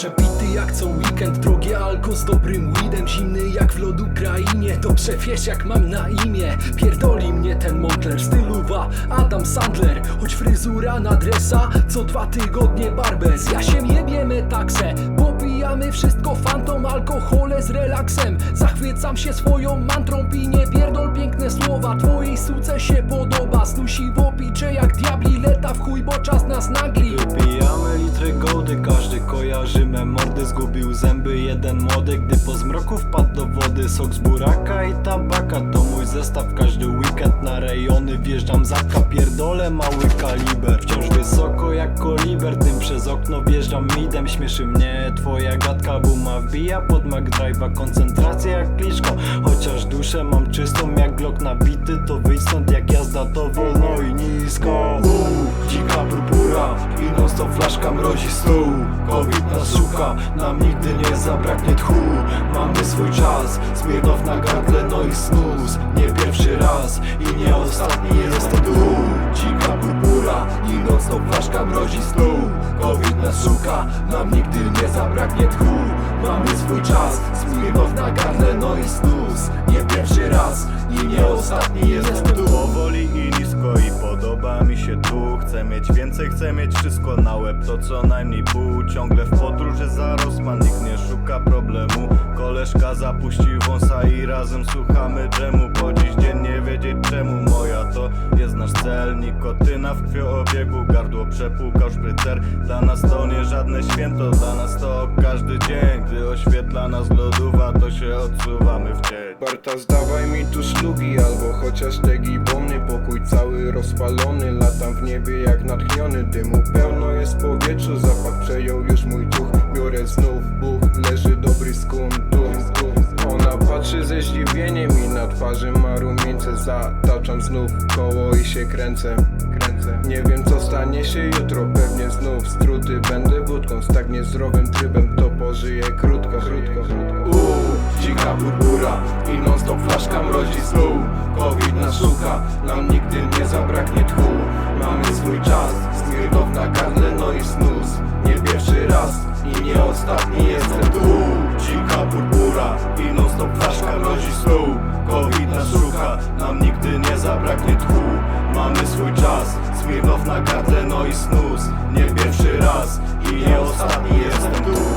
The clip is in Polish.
Przepity jak co weekend, drogie alko z dobrym weedem Zimny jak w lodu krainie, dobrze wiesz jak mam na imię. Pierdoli mnie ten Moncler, styluwa Adam Sandler. Choć fryzura na dresa, co dwa tygodnie barber Z Jasiem jebiemy taksę, popijamy wszystko fantom Alkohole z relaksem, zachwycam się swoją mantrą Pinie pierdol piękne słowa, twojej suce się podoba Znusi w jak diabli, leta w chuj, bo czas nas nagli jeden młody, gdy po zmroku wpadł do wody Sok z buraka i tabaka. To mój zestaw Każdy weekend na rejony wjeżdżam zapka Pierdolę mały kaliber. Wciąż wysoko jak koliber, tym przez okno wjeżdżam midem. Śmieszy mnie twoja gadka, buma wbija pod McDrive'a Koncentracja jak kliszko, chociaż duszę mam czystą jak Glock nabity To wyjdź stąd jak jazda to wolno i nisko stop flaszka mrozi stół. Covid nas szuka, nam nigdy nie zabraknie tchu. Mamy swój czas, Smirnow na gardle, no i snus Nie pierwszy raz i nie ostatni jestem tu Dzika purpura i stop flaszka mrozi stół. Covid nas szuka, nam nigdy nie zabraknie tchu. Mamy swój czas, Smirnow na gardle, no i snus Nie pierwszy raz i nie ostatni jestem tu Powoli Chcę mieć więcej, chcę mieć wszystko na łeb. To co najmniej pół Ciągle w podróży za rozpan Nikt nie szuka problemu. Koleżka zapuścił wąsa i razem słuchamy dżemu Po dziś dzień nie wiedzieć czemu nasz cel. Nikotyna w krwiobiegu Gardło przepłukał szprycer Dla nas to nie żadne święto Dla nas to każdy dzień. Gdy oświetla nas lodowa To się odsuwamy w cień Barta zdawaj mi tu szlugi albo chociaż te gibony. Pokój cały rozpalony, latam w niebie jak natchniony. Dymu pełno jest w powietrzu, zapach przejął już mój duch. Biorę znów buch, leży dobry skun, duch, Ona patrzy ze zdziwieniem twarzy ma rumieńce Zataczam znów koło i się kręcę, kręcę. Nie wiem co stanie się jutro, pewnie znów struty Będę wódką tak niezdrowym trybem, to pożyję krótko, krótko, krótko. Dzika purpura i non stop flaszka mrozi stół Covid nas szuka, nam nigdy nie zabraknie tchu. Mamy swój czas, Smirnow na gardle, no i snus. Nie pierwszy raz i nie ostatni jestem tu. Dzika purpura i non stop flaszka mrozi stół Covid nas szuka, nam nigdy nie zabraknie tchu. Mamy swój czas, Smirnow na gardle, no i snus. Nie pierwszy raz i nie ostatni jestem tu